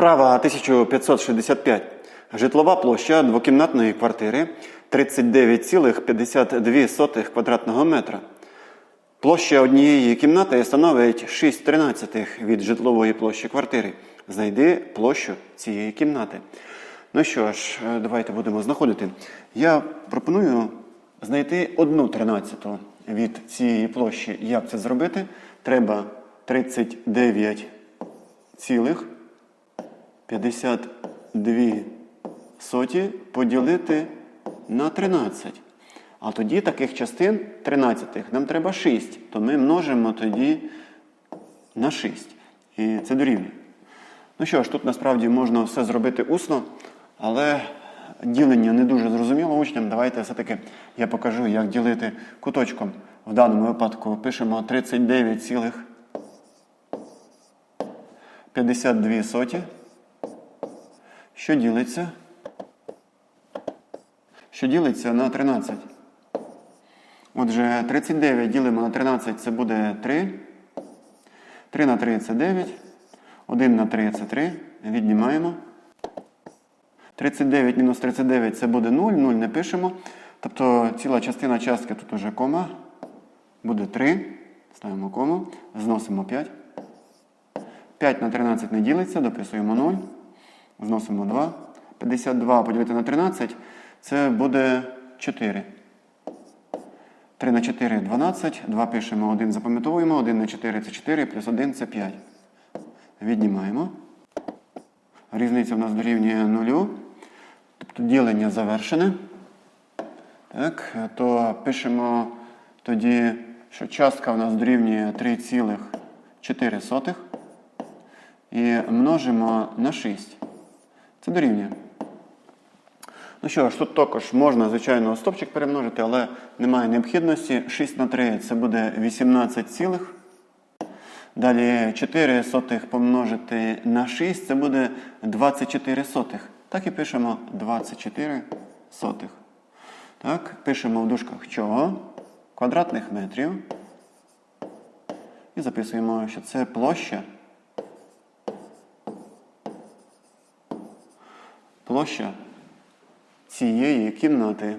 Вправа 1565. Житлова площа двокімнатної квартири 39,52 квадратного метра. Площа однієї кімнати становить 6 тринадцятих від житлової площі квартири. Знайди площу цієї кімнати. Ну що ж, е, давайте будемо знаходити. Я пропоную знайти одну тринадцяту від цієї площі. Як це зробити? Треба 39 цілих 52 соті поділити на 13. А тоді таких частин 13 нам треба 6, то ми множимо тоді на 6. І це дорівнює. Ну що ж, тут насправді можна все зробити усно, але ділення не дуже зрозуміло учням. Давайте все-таки я покажу, як ділити куточком. В даному випадку пишемо 39,52 соті. Що ділиться? Що ділиться на 13. Отже, 39 ділимо на 13 це буде 3. 3 на 3 це 9. 1 на 3 це 3. Віднімаємо. 39 мінус 39 це буде 0. 0 не пишемо. Тобто ціла частина частки тут уже кома. Буде 3. Ставимо кому. Зносимо 5. 5 на 13 не ділиться, дописуємо 0. Зносимо 2. 52 поділити на 13 це буде 4. 3 на 4 12. 2 пишемо, 1 запам'ятовуємо. 1 на 4 це 4, плюс 1 це 5. Віднімаємо. Різниця в нас дорівнює 0. Тобто ділення завершене. Так, то пишемо тоді, що частка в нас дорівнює 3,4. І множимо на 6. Це дорівнює. Ну що ж, тут також можна, звичайно, стопчик перемножити, але немає необхідності. 6 на 3 це буде 18 цілих. Далі 4 сотих помножити на 6 це буде 24 сотих. Так і пишемо 24 сотих. Так, пишемо в дужках чого? Квадратних метрів. І записуємо, що це площа. Площа цієї кімнати.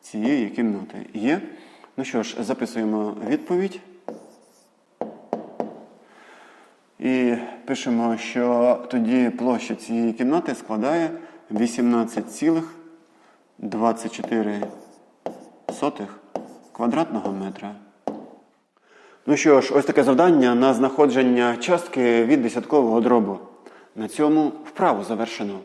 Цієї кімнати є. Ну що ж, записуємо відповідь. І пишемо, що тоді площа цієї кімнати складає 18,24 квадратного метра. Ну що ж, ось таке завдання на знаходження частки від десяткового дробу. На цьому вправу завершено.